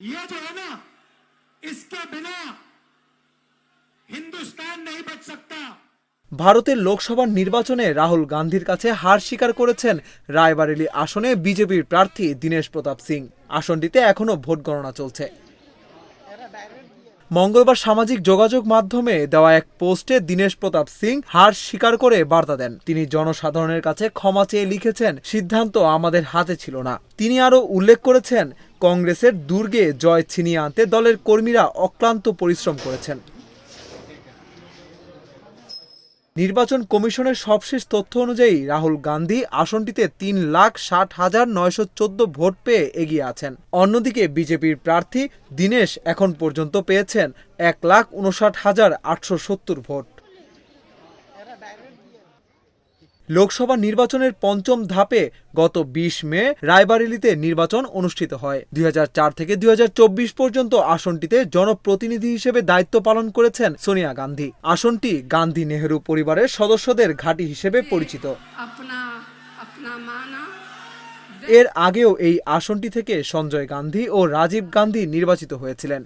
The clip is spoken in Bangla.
ये जो है ना इसके बिना हिंदुस्तान नहीं बच सकता ভারতের লোকসভা নির্বাচনে রাহুল গান্ধীর কাছে হার স্বীকার করেছেন রায়বারেলি আসনে বিজেপির প্রার্থী দীনেশ প্রতাপ সিং আসনটিতে এখনও ভোট গণনা চলছে মঙ্গলবার সামাজিক যোগাযোগ মাধ্যমে দেওয়া এক পোস্টে দীনেশ প্রতাপ সিং হার স্বীকার করে বার্তা দেন। তিনি জনসাধারণের কাছে ক্ষমা চেয়ে লিখেছেন, সিদ্ধান্ত আমাদের হাতে ছিল না। তিনি আরও উল্লেখ করেছেন, কংগ্রেসের দুর্গে জয় ছিনিয়ে আনতে দলের কর্মীরা অক্লান্ত পরিশ্রম করেছেন। নির্বাচন কমিশনের সবশেষ তথ্য অনুযায়ী রাহুল গান্ধী আসনটিতে তিন লাখ ষাট হাজার নয়শো চোদ্দ ভোট পেয়ে এগিয়ে আছেন। অন্যদিকে বিজেপির প্রার্থী দীনেশ এখন পর্যন্ত পেয়েছেন এক লাখ উনষাট হাজার আটশো সত্তর ভোট। লোকসভা নির্বাচনের পঞ্চম ধাপে গত ২০ মে রায়বারেলিতে নির্বাচন অনুষ্ঠিত হয়। দুই হাজার চার থেকে দুই হাজার চব্বিশ পর্যন্ত আসনটিতে জনপ্রতিনিধি হিসেবে দায়িত্ব পালন করেছেন সোনিয়া গান্ধী। আসনটি গান্ধী নেহরু পরিবারের সদস্যদের ঘাঁটি হিসেবে পরিচিত। এর আগেও এই আসনটি থেকে সঞ্জয় গান্ধী ও রাজীব গান্ধী নির্বাচিত হয়েছিলেন।